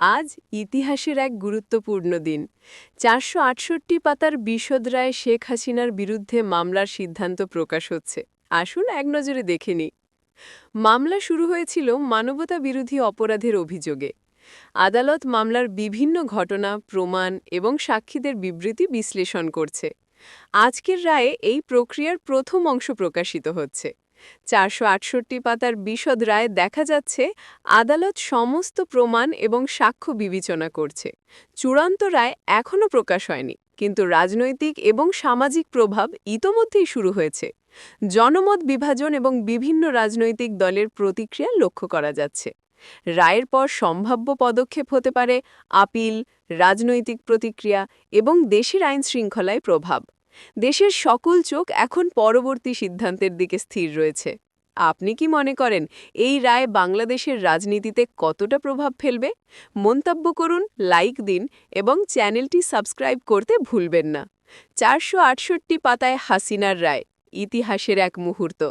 আজ ইতিহাসের এক গুরুত্বপূর্ণ দিন। চারশো আটষট্টি পাতার বিশদ রায় শেখ হাসিনার বিরুদ্ধে মামলার সিদ্ধান্ত প্রকাশ হচ্ছে। আসুন এক নজরে দেখে নিই। মামলা শুরু হয়েছিল মানবতা বিরোধী অপরাধের অভিযোগে। আদালত মামলার বিভিন্ন ঘটনা, প্রমাণ এবং সাক্ষীদের বিবৃতি বিশ্লেষণ করছে। আজকের রায়ে এই প্রক্রিয়ার প্রথম অংশ প্রকাশিত হচ্ছে। চারশো আটষট্টি পাতার বিশদ রায়ে দেখা যাচ্ছে, আদালত সমস্ত প্রমাণ এবং সাক্ষ্য বিবেচনা করছে। চূড়ান্ত রায় এখনও প্রকাশ হয়নি, কিন্তু রাজনৈতিক এবং সামাজিক প্রভাব ইতোমধ্যেই শুরু হয়েছে। জনমত বিভাজন এবং বিভিন্ন রাজনৈতিক দলের প্রতিক্রিয়া লক্ষ্য করা যাচ্ছে। রায়ের পর সম্ভাব্য পদক্ষেপ হতে পারে, আপিল, রাজনৈতিক প্রতিক্রিয়া এবং দেশের আইন শৃঙ্খলায় প্রভাব। দেশের সকল চোখ এখন পরবর্তী সিদ্ধান্তের দিকে স্থির রয়েছে। আপনি কি মনে করেন এই রায় বাংলাদেশের রাজনীতিতে কতটা প্রভাব ফেলবে? মন্তব্য করুন, লাইক দিন এবং চ্যানেলটি সাবস্ক্রাইব করতে ভুলবেন না। চারশো আটষট্টি পাতায় হাসিনার রায়, ইতিহাসের এক মুহূর্ত।